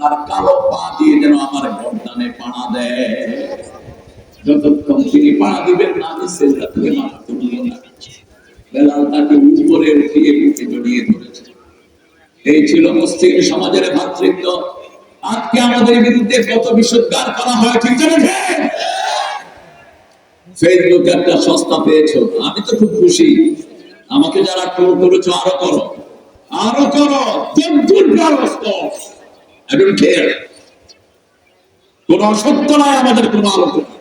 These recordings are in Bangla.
তার কালো পা দিয়ে যেন আমার গর্দানে পাড়া দেয়। যতক্ষণ তিনি পাড়া দিবেন না, আমি মাথা না বেলাল তাকে উপরে উঠিয়ে জড়িয়ে ধরেছে। এই ছিল মুসলিম সমাজের ভাতৃত্ব। আজকে আমাদের বিরুদ্ধে কত বিশুদ্ধার করা হয়, ঠিক ফেসবুক একটা সস্তা পেয়েছ। আমি তো খুব খুশি। আমাকে যারা ট্রোল করেছ, আরও করো। আরও করো। I don't care. কোন নাই আমাদের, কোন আলোচনা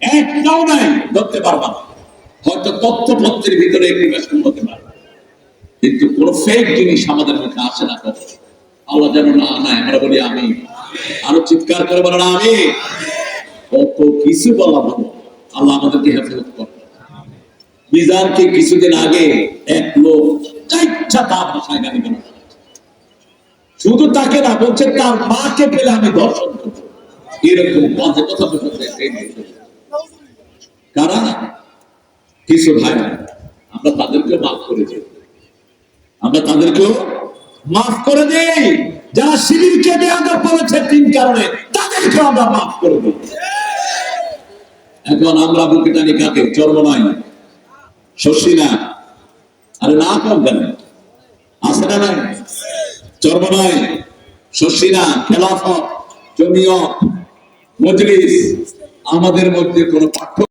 একটাও নাই, ধরতে পারবা না। হয়তো ভিতরে হতে কিন্তু কোন ফেক জিনিস আমাদের মুখে আসে না কখনো। আল্লাহ যেন না না আমরা বলি আমি। আরও চিৎকার করে বলো না আমি? কত কিছু বলা ভালো আল্লাহ আমাদেরকে হেফাজত করে মিজানকে কিছুদিন আগে এক লোক চাইচ্ছা তার ভাষায় গালি করেছে। শুধু তাকে না, বলছে, তার মাকে পেলে আমি দর্শন করব। এরকম বাজে কথা কারা? কিছু ভাই, আমরা তাদেরকে মাফ করে দিই। আমরা তাদেরকেও মাফ করে দেই। যারা শিবিরকে বেয়াদব বলেছে তিন কারণে তাদেরকে আমরা মাফ করে দিই। এখন আমরা বুকে টানি কাকে? চর্মনাই শশী না। আরে না করবেন আছে না নাই? চর্মনাই শশী না খেলাফত জমিয়ত মজলিস আমাদের মধ্যে কোনো পার্থক্য